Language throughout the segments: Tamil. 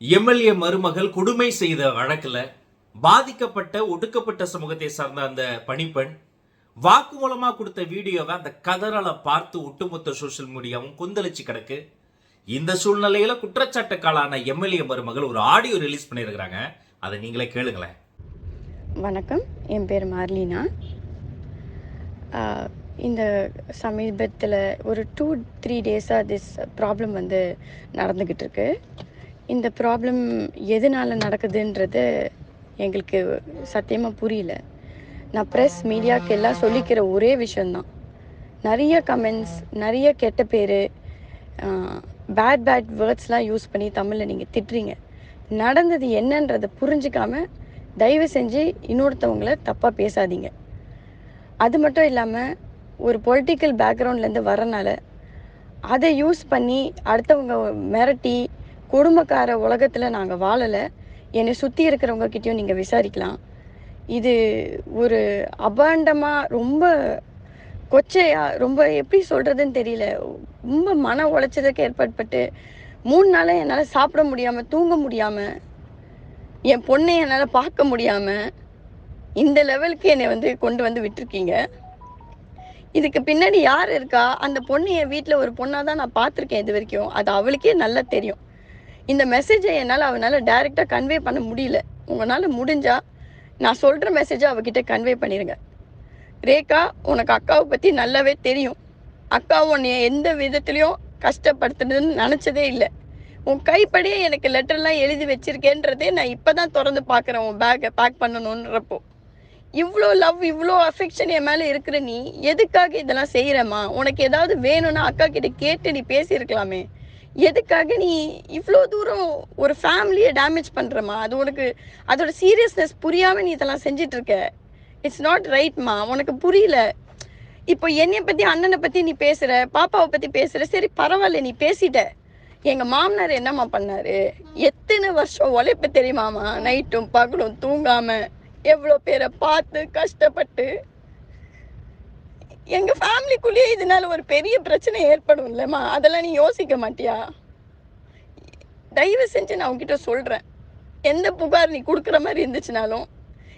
எம்எல்ஏ மருமகள் கொடுமை செய்த வழக்கில் பாதிக்கப்பட்ட ஒடுக்கப்பட்ட சமூகத்தை சார்ந்த அந்த பணிப்பெண் வாக்குமூலமாக கொடுத்த வீடியோவை அந்த கதறலை பார்த்து ஒட்டுமொத்த சோஷியல் மீடியாவும் கொந்தளிச்சு கிடக்கு. இந்த சூழ்நிலையில குற்றச்சாட்டுக்காலான எம்எல்ஏ மருமகள் ஒரு ஆடியோ ரிலீஸ் பண்ணியிருக்கிறாங்க. அதை நீங்களே கேளுங்களேன். வணக்கம். என் பேர் மார்லினா. இந்த சமீபத்தில் ஒரு டூ த்ரீ டேஸாக திஸ் ப்ராப்ளம் வந்து நடந்துக்கிட்டு இருக்கு. இந்த ப்ராப்ளம் எதனால் நடக்குதுன்றது எங்களுக்கு சத்தியமாக புரியல. நான் ப்ரெஸ் மீடியாவுக்கு எல்லாம் சொல்லிக்கிற ஒரே விஷயந்தான் நிறைய கமெண்ட்ஸ் நிறைய கெட்ட பேர் பேட் பேட் வேர்ட்ஸ்லாம் யூஸ் பண்ணி தமிழில் நீங்கள் திட்டுறீங்க. நடந்தது என்னன்றதை புரிஞ்சுக்காம தயவு செஞ்சு இன்னொருத்தவங்கள தப்பாக பேசாதீங்க. அது மட்டும் இல்லாமல் ஒரு பொலிட்டிக்கல் பேக்ரவுண்ட்லேருந்து வரனால அதை யூஸ் பண்ணி அடுத்தவங்க மிரட்டி குடும்பக்கார உலகத்தில் நாங்கள் வாழலை. என்னை சுற்றி இருக்கிறவங்க கிட்டேயும் நீங்கள் விசாரிக்கலாம். இது ஒரு அபாண்டமாக ரொம்ப கொச்சையாக ரொம்ப எப்படி சொல்கிறதுன்னு தெரியல. ரொம்ப மன உளைச்சலுக்கு ஏற்பட்பட்டு மூணு நாளாக என்னால் சாப்பிட முடியாமல் தூங்க முடியாமல் என் பொண்ணை என்னால் பார்க்க முடியாமல் இந்த லெவலுக்கு என்னை வந்து கொண்டு வந்து விட்டுருக்கீங்க. இதுக்கு பின்னாடி யார் இருக்கா? அந்த பொண்ணு என் வீட்டில் ஒரு பொண்ணாக தான் நான் பார்த்துருக்கேன் இது வரைக்கும். அது அவளுக்கே நல்லா தெரியும். இந்த மெசேஜை என்னால் அவனால் டைரெக்டாக கன்வே பண்ண முடியல. உங்களால் முடிஞ்சா நான் சொல்கிற மெசேஜை அவகிட்ட கன்வே பண்ணிடுங்க ரேகா உனக்கு அக்காவை பற்றி நல்லாவே தெரியும். அக்கா உன்னை எந்த விதத்துலேயும் கஷ்டப்படுத்துனதுன்னு நினச்சதே இல்லை. உன் கைப்படியே எனக்கு லெட்டர்லாம் எழுதி வச்சிருக்கேன்றதே நான் இப்போ தான் திறந்து பார்க்குறேன். உன் பேக்கை பேக் பண்ணணுன்றப்போ இவ்வளோ லவ் இவ்வளோ அஃபெக்ஷன் என் மேலே இருக்கிற நீ எதுக்காக இதெல்லாம் செய்கிறம்மா உனக்கு ஏதாவது வேணும்னா அக்கா கிட்ட கேட்டு நீ பேசியிருக்கலாமே. எதுக்காக நீ இவ்வளோ தூரம் ஒரு ஃபேமிலியை டேமேஜ் பண்ணுறம்மா அது உனக்கு அதோட சீரியஸ்னஸ் புரியாமல் நீ இதெல்லாம் செஞ்சிட்ருக்க இட்ஸ் நாட் ரைட்மா உனக்கு புரியல. இப்போ என்னைய பற்றி அண்ணனை பற்றி நீ பேசுகிற பாப்பாவை பற்றி பேசுகிற சரி பரவாயில்ல நீ பேசிட்ட. எங்கள் மாமனார் என்னம்மா பண்ணார்? எத்தனை வருஷம் உழைப்பு தெரியுமாமா நைட்டும் பகலும் தூங்காமல் எவ்வளோ பேரை பார்த்து கஷ்டப்பட்டு எங்கள் ஃபேமிலிக்குள்ளேயே இதனால ஒரு பெரிய பிரச்சனை ஏற்படும் இல்லைம்மா அதெல்லாம் நீ யோசிக்க மாட்டியா? தயவு செஞ்சு நான் உங்ககிட்ட சொல்கிறேன் எந்த புகார் நீ கொடுக்குற மாதிரி இருந்துச்சுனாலும்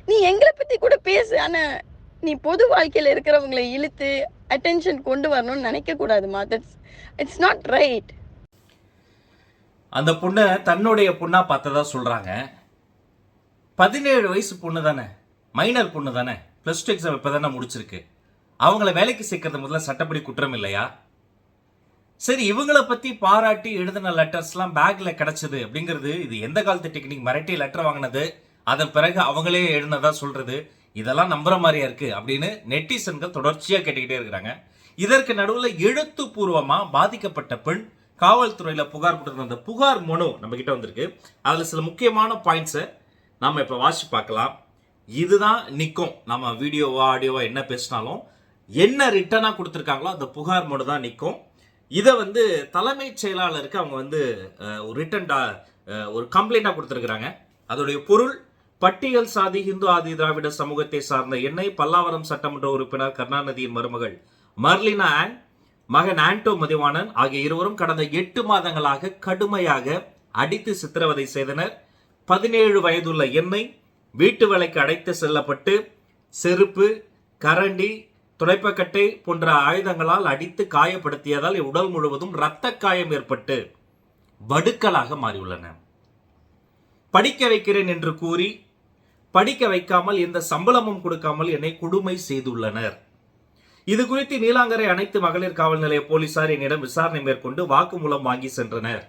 நீ எங்களை பற்றி கூட பேசு. ஆனால் நீ பொது வாழ்க்கையில் இருக்கிறவங்களை இழுத்து அட்டென்ஷன் கொண்டு வரணும்னு நினைக்கக்கூடாதுமா தட்ஸ் இட்ஸ் நாட் ரைட் அந்த பொண்ணை தன்னுடைய பொண்ணாக பார்த்ததா சொல்கிறாங்க பதினேழு வயசு பொண்ணு தானே? மைனர் பொண்ணு தானே? ப்ளஸ் டூ எக்ஸாம் இப்போ தானே முடிச்சிருக்கு. அவங்கள வேலைக்கு சேர்க்கறது முதல்ல சட்டப்படி குற்றம் இல்லையா? சரி இவங்களை பத்தி பாராட்டி எழுதின லெட்டர்ஸ்லாம் பேக்ல கிடைச்சது அப்படிங்கிறது இது எந்த காலத்து டெக்னிக் மிரட்டி லெட்டர் வாங்கினது அதன் பிறகு அவங்களே எழுதினதா சொல்றது இதெல்லாம் நம்புற மாதிரியா இருக்கு அப்படின்னு நெட்டிசன்கள் தொடர்ச்சியா கேட்டுக்கிட்டே இருக்கிறாங்க. இதற்கு நடுவில் எழுத்துப்பூர்வமா பாதிக்கப்பட்ட பெண் காவல்துறையில புகார் கொடுத்திருந்த அந்த புகார் மனு நம்ம கிட்ட வந்திருக்கு. அதுல சில முக்கியமான பாயிண்ட்ஸை நம்ம இப்ப வாசி பார்க்கலாம். இதுதான் நிற்கும் நம்ம வீடியோவா ஆடியோவா என்ன பேசினாலும் என்ன ரிட்டனாக கொடுத்துருக்காங்களோ அந்த புகார் மட்டும் தான் நிற்கும் இதை வந்து தலைமைச் செயலாளருக்கு அவங்க வந்து ஒரு ரிட்டன்டா ஒரு கம்ப்ளைண்டாக கொடுத்துருக்குறாங்க. அதோடைய பொருள் பட்டியல் சாதி இந்து ஆதி திராவிட சமூகத்தை சார்ந்த என்னை பல்லாவரம் சட்டமன்ற உறுப்பினர் கருணாநிதியின் மருமகள் மர்லினா ஆன் மகன் ஆண்டோ மதிவாணன் ஆகிய இருவரும் கடந்த எட்டு மாதங்களாக கடுமையாக அடித்து சித்திரவதை செய்தனர். பதினேழு வயதுள்ள என்னை வீட்டு வேலைக்கு அடைத்து செல்லப்பட்டு செருப்பு கரண்டி துடைப்பக்கட்டை போன்ற ஆயுதங்களால் அடித்து காயப்படுத்தியதால் உடல் முழுவதும் இரத்த காயம் ஏற்பட்டு வடுக்கலாக மாறியுள்ளன. படிக்க வைக்கிறேன் என்று கூறி படிக்க வைக்காமல் எந்த சம்பளமும் கொடுக்காமல் என்னை கொடுமை செய்துள்ளனர். இது குறித்து நீலாங்கரை அனைத்து மகளிர் காவல் நிலைய போலீசார் என்னிடம் விசாரணை மேற்கொண்டு வாக்குமூலம் வாங்கி சென்றனர்.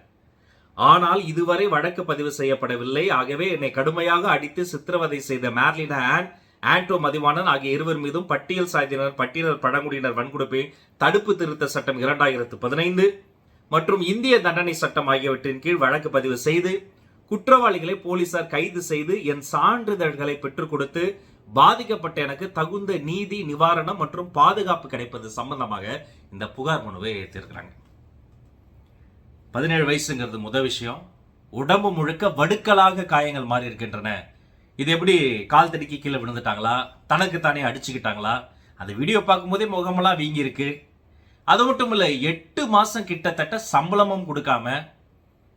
ஆனால் இதுவரை வழக்கு பதிவு செய்யப்படவில்லை. ஆகவே என்னை கடுமையாக அடித்து சித்திரவதை செய்த மேர்லினா ஆன் ஆண்டோ மதிவாணன் ஆகிய இருவர் மீதும் பட்டியல் சாதியினர் பட்டியலர் பழங்குடியினர் வன்கொடுப்பை தடுப்பு திருத்த சட்டம் இரண்டாயிரத்து பதினைந்து மற்றும் இந்திய தண்டனை சட்டம் ஆகியவற்றின் கீழ் வழக்கு பதிவு செய்து குற்றவாளிகளை போலீசார் கைது செய்து என் சான்றிதழ்களை பெற்றுக் கொடுத்து பாதிக்கப்பட்ட எனக்கு தகுந்த நீதி நிவாரணம் மற்றும் பாதுகாப்பு கிடைப்பது சம்பந்தமாக இந்த புகார் மனுவை எழுத்தியிருக்கிறாங்க பதினேழு வயசுங்கிறது முதல் விஷயம். உடம்பு முழுக்க வடுக்கலாக காயங்கள் மாறி இருக்கின்றன. இது எப்படி கால் தடுக்கி கீழே விழுந்துட்டாங்களா? தனக்கு தானே அடிச்சுக்கிட்டாங்களா? அந்த வீடியோ பார்க்கும்போதே முகமெல்லாம் வீங்கி இருக்கு அது மட்டும் இல்லை எட்டு மாதம் கிட்டத்தட்ட சம்பளமும் கொடுக்காம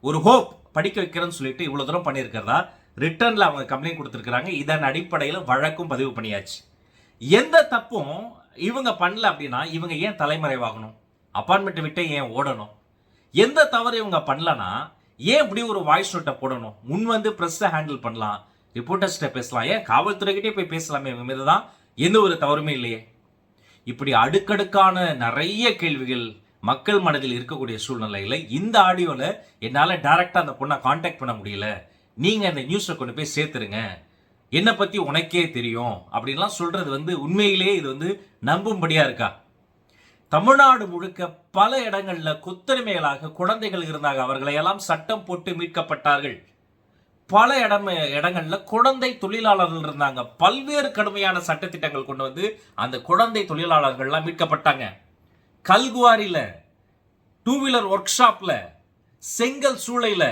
ஒரு ஹோப் படிக்க வைக்கிறேன்னு சொல்லிட்டு இவ்வளோ தூரம் பண்ணியிருக்கிறதா? ரிட்டர்னில் அவங்க கம்ப்ளைண்ட் கொடுத்துருக்குறாங்க. இதன் அடிப்படையில் வழக்கும் பதிவு பண்ணியாச்சு. எந்த தப்பும் இவங்க பண்ணல அப்படின்னா இவங்க ஏன் தலைமறைவாகணும்? அப்பார்ட்மெண்ட் விட்டு ஏன் ஓடணும்? எந்த தவறு இவங்க பண்ணலன்னா ஏன் இப்படி ஒரு வாய்ஸ் நோட்டை போடணும்? முன் வந்து ப்ரெஸ்ஸை ஹேண்டில் பண்ணலாம். ரிப்போர்ட்டர்ஸ்கிட்ட பேசலாம். ஏன்? காவல்துறைகிட்டே போய் பேசலாமே. இவங்க மீது தான் எந்த ஒரு தவறுமே இல்லையே. இப்படி அடுக்கடுக்கான நிறைய கேள்விகள் மக்கள் மனதில் இருக்கக்கூடிய சூழ்நிலையில் இந்த ஆடியோவில் என்னால் டைரெக்டாக அந்த பொண்ணை காண்டாக்ட் பண்ண முடியல. நீங்கள் அந்த நியூஸை கொண்டு போய் சேர்த்துருங்க. என்னை பற்றி உனக்கே தெரியும். அப்படின்லாம் சொல்கிறது வந்து உண்மையிலேயே இது வந்து நம்பும்படியாக இருக்கா? தமிழ்நாடு முழுக்க பல இடங்களில் கொத்தடிமைகளாக குழந்தைகள் இருந்தாங்க. அவர்களை எல்லாம் சட்டம் போட்டு மீட்கப்பட்டார்கள். பல இடம் இடங்கள்ல குழந்தை தொழிலாளர்கள் இருந்தாங்க. பல்வேறு கடுமையான சட்டத்திட்டங்கள் கொண்டு வந்து அந்த குழந்தை தொழிலாளர்கள்லாம் மீட்கப்பட்டாங்க. கல்குவாரியில் டூ வீலர் ஒர்க் ஷாப்பில் செங்கல் சூளையில்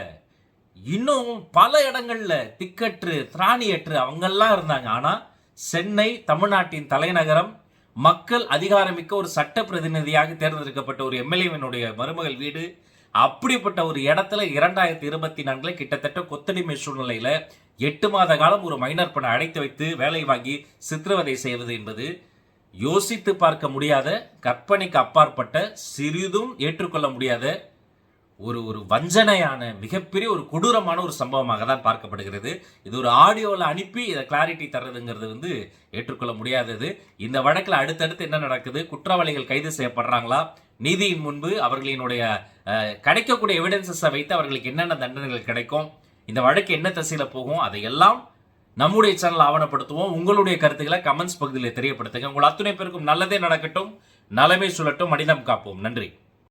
இன்னும் பல இடங்களில் திக்கற்று திராணியற்று அவங்கெல்லாம் இருந்தாங்க. ஆனால் சென்னை தமிழ்நாட்டின் தலைநகரம் மக்கள் அதிகாரமிக்க ஒரு சட்ட பிரதிநிதியாக தேர்ந்தெடுக்கப்பட்ட ஒரு எம்எல்ஏவினுடைய மருமகள் வீடு அப்படிப்பட்ட ஒரு இடத்துல இரண்டாயிரத்தி இருபத்தி நான்குல கிட்டத்தட்ட கொத்தடிமை சூழ்நிலையில எட்டு மாத காலம் ஒரு மைனர் பணம் அடைத்து வைத்து வேலை வாங்கி சித்திரவதை செய்வது என்பது யோசித்து பார்க்க முடியாத கற்பனைக்கு அப்பாற்பட்ட சிறிதும் ஏற்றுக்கொள்ள முடியாத ஒரு ஒரு வஞ்சனையான மிகப்பெரிய ஒரு கொடூரமான ஒரு சம்பவமாக தான் பார்க்கப்படுகிறது. இது ஒரு ஆடியோவில் அனுப்பி இதை கிளாரிட்டி தர்றதுங்கிறது வந்து ஏற்றுக்கொள்ள முடியாதது. இந்த வழக்கில் அடுத்தடுத்து என்ன நடக்குது? குற்றவாளிகள் கைது செய்யப்படுறாங்களா? நீதியின் முன்பு அவர்களினுடைய கிடைக்கக்கூடிய எவிடன்சஸை வைத்து அவர்களுக்கு என்னென்ன தண்டனைகள் கிடைக்கும் இந்த வழக்கு என்ன திசையில் போகும் அதையெல்லாம் நம்முடைய சேனல் ஆவணப்படுத்துவோம். உங்களுடைய கருத்துக்களை கமெண்ட்ஸ் பகுதியில் தெரியப்படுத்துங்க. உங்கள் அத்துணை பேருக்கும் நல்லதே நடக்கட்டும் நலமே சொல்லட்டும் மனிதம் காப்போம். நன்றி.